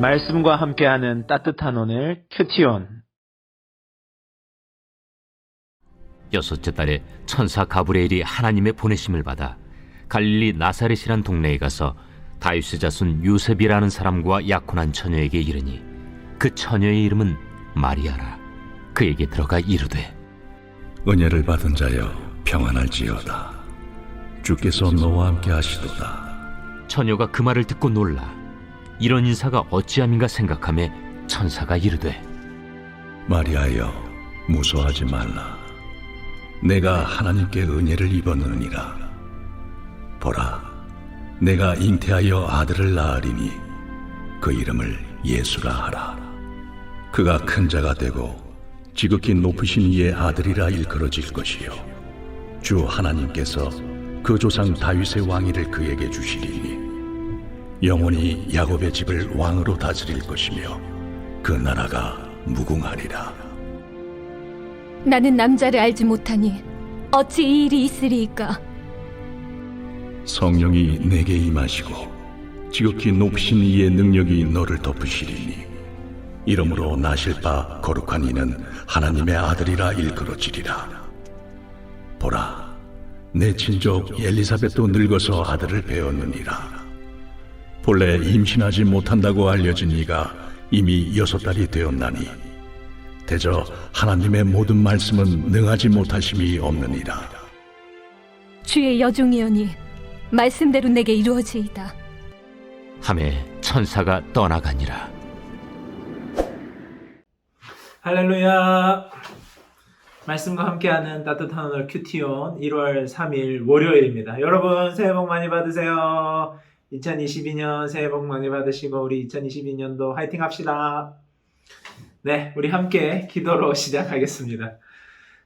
말씀과 함께하는 따뜻한 오늘 큐티온. 여섯째 달에 천사 가브리엘이 하나님의 보내심을 받아 갈릴리 나사렛이란 동네에 가서 다윗의 자손 요셉이라는 사람과 약혼한 처녀에게 이르니 그 처녀의 이름은 마리아라. 그에게 들어가 이르되 은혜를 받은 자여 평안할지어다. 주께서 너와 함께 하시도다. 처녀가 그 말을 듣고 놀라 이런 인사가 어찌함인가 생각하며 천사가 이르되 마리아여 무서워하지 말라. 내가 하나님께 은혜를 입었느니라. 보라 내가 잉태하여 아들을 낳으리니 그 이름을 예수라 하라. 그가 큰 자가 되고 지극히 높으신 이의 아들이라 일컬어질 것이요. 주 하나님께서 그 조상 다윗의 왕위를 그에게 주시리니 영원히 야곱의 집을 왕으로 다스릴 것이며 그 나라가 무궁하리라. 나는 남자를 알지 못하니 어찌 이 일이 있으리이까? 성령이 내게 임하시고 지극히 높으신 이의 능력이 너를 덮으시리니 이러므로 나실 바 거룩한 이는 하나님의 아들이라 일컬어지리라. 보라, 내 친족 엘리사벳도 늙어서 아들을 배웠느니라. 본래 임신하지 못한다고 알려진 이가 이미 여섯 달이 되었나니 대저 하나님의 모든 말씀은 능하지 못하심이 없느니라. 주의 여종이오니 말씀대로 내게 이루어지이다. 함에 천사가 떠나가니라 할렐루야 말씀과 함께하는 따뜻한 오늘 큐티온 1월 3일 월요일입니다 여러분 새해 복 많이 받으세요 2022년 새해 복 많이 받으시고 우리 2022년도 화이팅 합시다. 네 우리 함께 기도로 시작하겠습니다.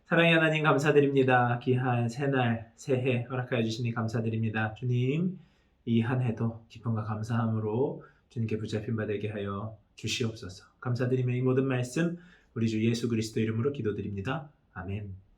사랑의 하나님 감사드립니다. 귀한 새날 새해 허락하여 주시니 감사드립니다. 주님 이 한 해도 기쁨과 감사함으로 주님께 붙잡힌 바 되게 하여 주시옵소서. 감사드리며 이 모든 말씀 우리 주 예수 그리스도 이름으로 기도드립니다. 아멘.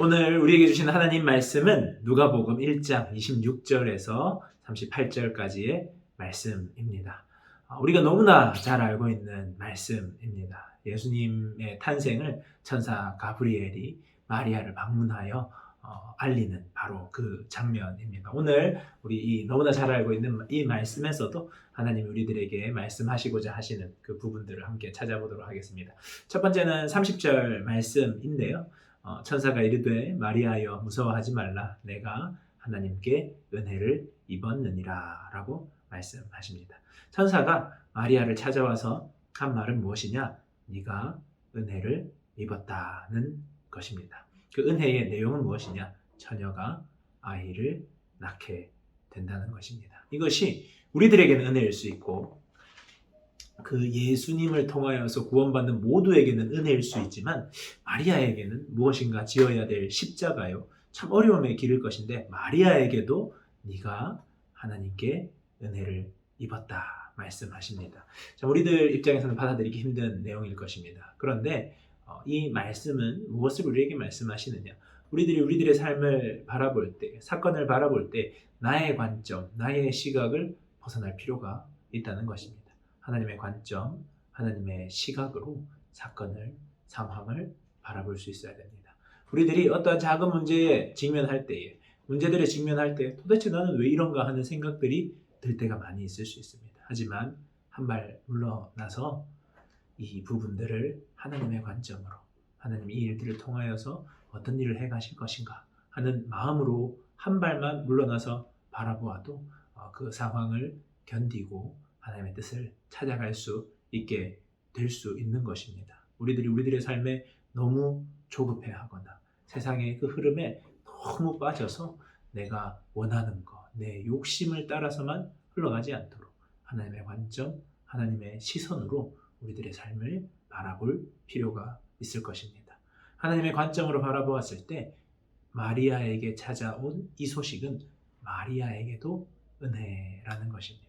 오늘 우리에게 주신 하나님 말씀은 누가복음 1장 26절에서 38절까지의 말씀입니다. 아, 우리가 너무나 잘 알고 있는 말씀입니다. 예수님의 탄생을 천사 가브리엘이 마리아를 방문하여 어, 알리는 바로 그 장면입니다. 오늘 우리 이 너무나 잘 알고 있는 이 말씀에서도 하나님 우리들에게 말씀하시고자 하시는 그 부분들을 함께 찾아보도록 하겠습니다. 첫 번째는 30절 말씀인데요. 어, 천사가 이르되 마리아여 무서워하지 말라 내가 하나님께 은혜를 입었느니라 라고 말씀하십니다. 천사가 마리아를 찾아와서 한 말은 무엇이냐? 네가 은혜를 입었다는 것입니다. 그 은혜의 내용은 무엇이냐? 처녀가 아이를 낳게 된다는 것입니다. 이것이 우리들에게는 은혜일 수 있고 그 예수님을 통하여서 구원받는 모두에게는 은혜일 수 있지만 마리아에게는 무엇인가 지어야 될 십자가요. 참 어려움에 기를 것인데 마리아에게도 네가 하나님께 은혜를 입었다 말씀하십니다. 자, 우리들 입장에서는 받아들이기 힘든 내용일 것입니다. 그런데 어, 이 말씀은 무엇을 우리에게 말씀하시느냐? 우리들이 우리들의 삶을 바라볼 때, 사건을 바라볼 때 나의 관점, 나의 시각을 벗어날 필요가 있다는 것입니다. 하나님의 관점, 하나님의 시각으로 사건을, 상황을 바라볼 수 있어야 됩니다. 우리들이 어떤 작은 문제에 직면할 때에, 문제들에 직면할 때 도대체 나는 왜 이런가 하는 생각들이 들 때가 많이 있을 수 있습니다. 하지만 한 발 물러나서 이 부분들을 하나님의 관점으로, 하나님 이 일들을 통하여서 어떤 일을 해 가실 것인가 하는 마음으로 한 발만 물러나서 바라보아도 어, 그 상황을 견디고 하나님의 뜻을 찾아갈 수 있게 될 수 있는 것입니다. 우리들이 우리들의 삶에 너무 조급해 하거나 세상의 그 흐름에 너무 빠져서 내가 원하는 것, 내 욕심을 따라서만 흘러가지 않도록 하나님의 관점, 하나님의 시선으로 우리들의 삶을 바라볼 필요가 있을 것입니다. 하나님의 관점으로 바라보았을 때 마리아에게 찾아온 이 소식은 마리아에게도 은혜라는 것입니다.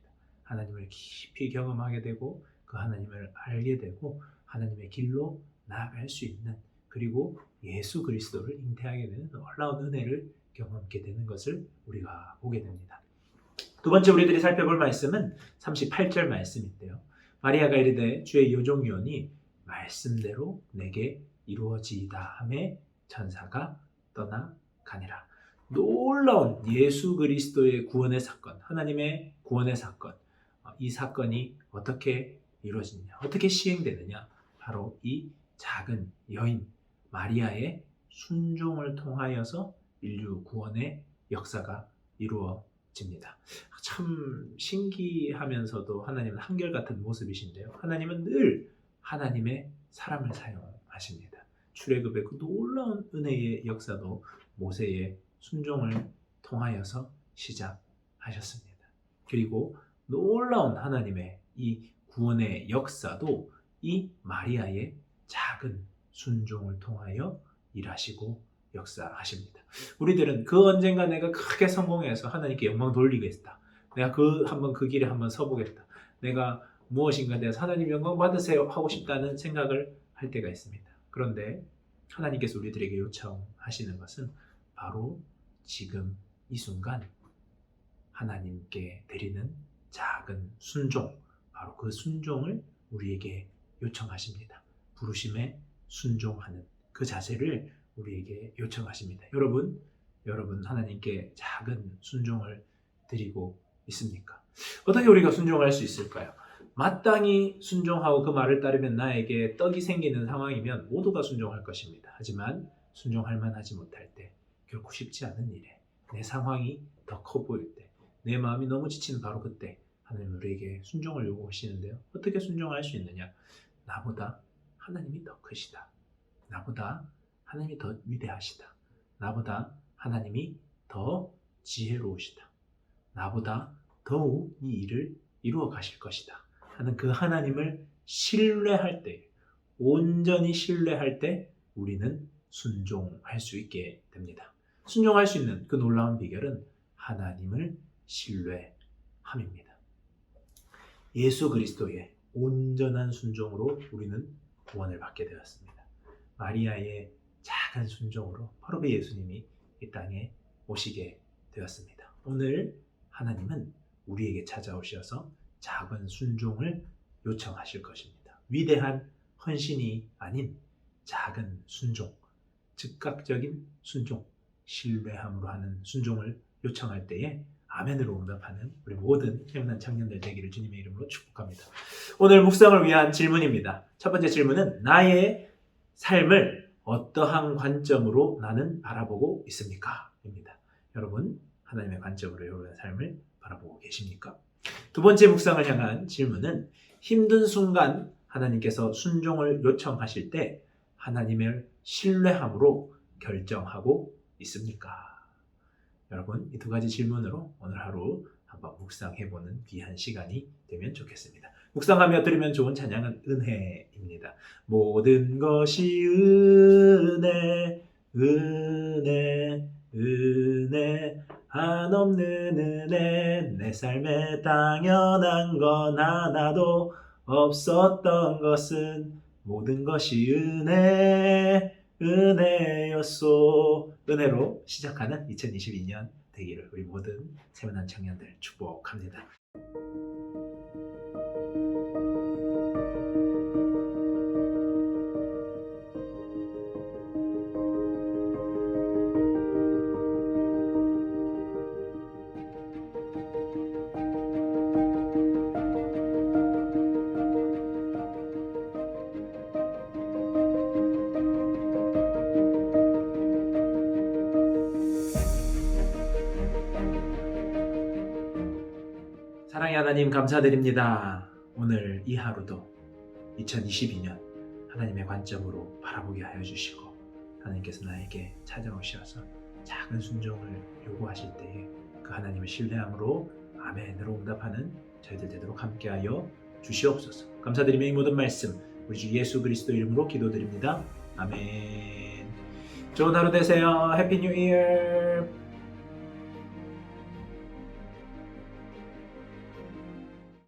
하나님을 깊이 경험하게 되고 그 하나님을 알게 되고 하나님의 길로 나아갈 수 있는 그리고 예수 그리스도를 잉태하게 되는 놀라운 은혜를 경험하게 되는 것을 우리가 보게 됩니다. 두 번째 우리들이 살펴볼 말씀은 38절 말씀인데요. 마리아가 이르되 주의 요종이오니 말씀대로 내게 이루어지이다 함에 천사가 떠나가니라. 놀라운 예수 그리스도의 구원의 사건, 하나님의 구원의 사건. 어, 이 사건이 어떻게 이루어지느냐, 어떻게 시행되느냐? 바로 이 작은 여인 마리아의 순종을 통하여서 인류 구원의 역사가 이루어집니다. 참 신기하면서도 하나님은 한결같은 모습이신데요. 하나님은 늘 하나님의 사람을 사용하십니다. 출애굽의 그 놀라운 은혜의 역사도 모세의 순종을 통하여서 시작하셨습니다. 그리고 놀라운 하나님의 이 구원의 역사도 이 마리아의 작은 순종을 통하여 일하시고 역사하십니다. 우리들은 그 언젠가 내가 크게 성공해서 하나님께 영광 돌리겠다. 내가 그 한번 그 길에 한번 서보겠다. 내가 무엇인가 돼서 하나님 영광 받으세요 하고 싶다는 생각을 할 때가 있습니다. 그런데 하나님께서 우리들에게 요청하시는 것은 바로 지금 이 순간 하나님께 드리는 작은 순종, 바로 그 순종을 우리에게 요청하십니다. 부르심에 순종하는 그 자세를 우리에게 요청하십니다. 여러분, 여러분 하나님께 작은 순종을 드리고 있습니까? 어떻게 우리가 순종할 수 있을까요? 마땅히 순종하고 그 말을 따르면 나에게 떡이 생기는 상황이면 모두가 순종할 것입니다. 하지만 순종할 만하지 못할 때 결코 쉽지 않은 일에 내 상황이 더 커 보일 때 내 마음이 너무 지치는 바로 그때 하나님 우리에게 순종을 요구하시는데요. 어떻게 순종할 수 있느냐? 나보다 하나님이 더 크시다. 나보다 하나님이 더 위대하시다. 나보다 하나님이 더 지혜로우시다. 나보다 더욱 이 일을 이루어 가실 것이다. 하는 그 하나님을 신뢰할 때, 온전히 신뢰할 때 우리는 순종할 수 있게 됩니다. 순종할 수 있는 그 놀라운 비결은 하나님을 신뢰함입니다. 예수 그리스도의 온전한 순종으로 우리는 구원을 받게 되었습니다. 마리아의 작은 순종으로 바로 그 예수님이 이 땅에 오시게 되었습니다. 오늘 하나님은 우리에게 찾아오셔서 작은 순종을 요청하실 것입니다. 위대한 헌신이 아닌 작은 순종, 즉각적인 순종, 신뢰함으로 하는 순종을 요청할 때에 아멘으로 응답하는 우리 모든 태어난 청년들 되기를 주님의 이름으로 축복합니다. 오늘 묵상을 위한 질문입니다. 첫 번째 질문은 나의 삶을 어떠한 관점으로 나는 바라보고 있습니까? 입니다. 여러분, 하나님의 관점으로 여러분의 삶을 바라보고 계십니까? 두 번째 묵상을 향한 질문은 힘든 순간 하나님께서 순종을 요청하실 때 하나님을 신뢰함으로 결정하고 있습니까? 여러분, 이 두 가지 질문으로 오늘 하루 한번 묵상해보는 귀한 시간이 되면 좋겠습니다. 묵상하며 들으면 좋은 찬양은 은혜입니다. 모든 것이 은혜, 은혜, 은혜, 한없는 은혜, 내 삶에 당연한 건 하나도 없었던 것은 모든 것이 은혜, 은혜였소. 은혜로 시작하는 2022년 되기를 우리 모든 세문한 청년들 축복합니다. 사랑의 하나님 감사드립니다. 오늘 이 하루도 2022년 하나님의 관점으로 바라보게 하여 주시고 하나님께서 나에게 찾아오셔서 작은 순종을 요구하실 때에 그 하나님을 신뢰함으로 아멘으로 응답하는 저희들 되도록 함께하여 주시옵소서. 감사드리며 이 모든 말씀 우리 주 예수 그리스도 이름으로 기도드립니다. 아멘. 좋은 하루 되세요. 해피 뉴 이어.